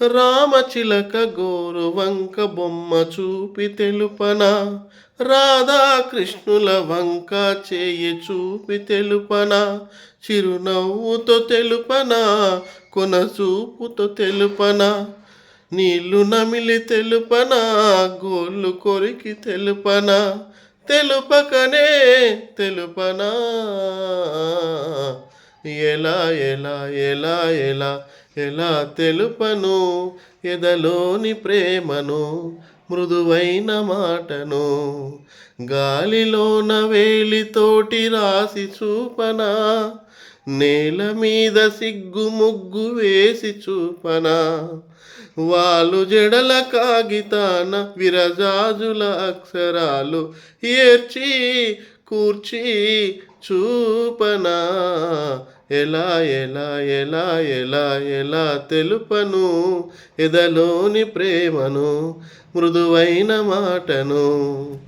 రామచిలక గోరు వంక బొమ్మ చూపి తెలుపన? రాధాకృష్ణుల వంక చేయి చూపి తెలుపన? చిరునవ్వుతో తెలుపన? కొన చూపుతో తెలుపన? నీళ్ళు నమిలి తెలుపన? గోళ్ళు కొరికి తెలుపన? తెలుపకనే తెలుపనా? ఎలా ఎలా ఎలా ఎలా ఎలా తెలుపను? ఎదలోని ప్రేమను మృదువైన మాటను గాలిలోన వేలితోటి రాసి చూపనా? నేల మీద సిగ్గు ముగ్గు వేసి చూపనా? వాళ్ళు జడల కాగితాన విరజాజుల అక్షరాలు ఏర్చి కూర్చి చూపనా? ఎలా ఎలా ఎలా ఎలా ఎలా తెలుపను? ఎదలోని ప్రేమను మృదువైన మాటను.